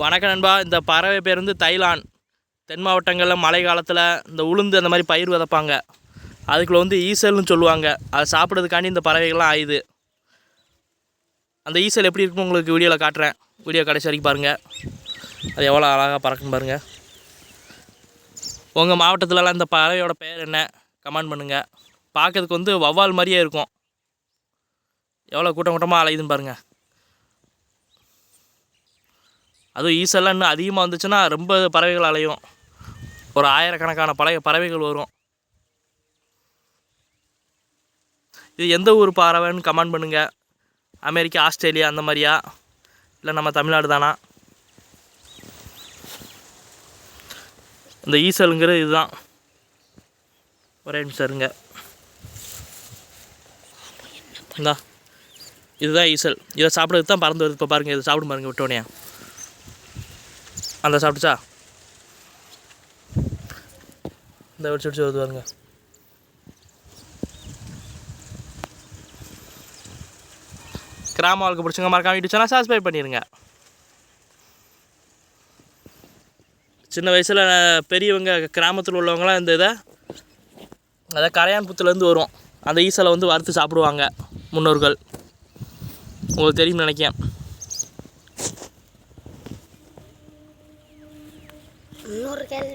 வணக்கம் நண்பா. இந்த பறவை பேர் வந்து தைலான். தென் மாவட்டங்களில் மழை காலத்தில் இந்த உளுந்து அந்த மாதிரி பயிர் விதைப்பாங்க. அதுக்குள்ளே வந்து ஈசல்னு சொல்லுவாங்க. அதை சாப்பிட்றதுக்காண்டி இந்த பறவைகள்லாம் ஆயுது. அந்த ஈசல் எப்படி இருக்குன்னு உங்களுக்கு வீடியோவில் காட்டுறேன். வீடியோ கடைசி வரைக்கும் பாருங்கள் அது எவ்வளோ அழகாக பறக்குன்னு பாருங்கள் உங்கள் மாவட்டத்துலலாம் இந்த பறவையோட பேர் என்ன? கமெண்ட் பண்ணுங்கள் பார்க்கறதுக்கு வந்து வவ்வால் மாதிரியே இருக்கும். எவ்வளோ கூட்டம் கூட்டமாக அலையுதுன்னு பாருங்கள் அதுவும் ஈசல்லாம் இன்னும் அதிகமாக வந்துச்சுன்னா ரொம்ப பறவைகள் அலையும். ஒரு ஆயிரக்கணக்கான பழைய பறவைகள் வரும். இது எந்த ஊர் பறவைன்னு கமெண்ட் பண்ணுங்கள் அமெரிக்கா ஆஸ்திரேலியா அந்த மாதிரியா? இல்லை நம்ம தமிழ்நாடு தானா? இந்த ஈசலுங்கிறது இதுதான். ஒரே நிமிஷம் இருங்க. இந்தா. இதுதான் ஈசல். இதை சாப்பிட்றதுக்கு தான் பறந்து வருது. இப்போ பாருங்கள் இதை சாப்பிடும் பாருங்கள் விட்டோனே அந்த சாப்பிட்டுச்சா? இந்த வெடிச்சு வெடிச்சு வருது பாருங்க கிராம வாழ்க்கை பிடிச்சவங்க மறக்காம யூடியூப் சேனல் சப்ஸ்கிரைப் பண்ணிடுங்க சின்ன வயசில் பெரியவங்க கிராமத்தில் உள்ளவங்களாம் இந்த இதை அதாவது கரையான் புத்துலேருந்து வரும் அந்த ஈசலை வந்து வறுத்து சாப்பிடுவாங்க முன்னோர்கள். உங்களுக்கு தெரியும்னு நினைக்கிறேன். Nur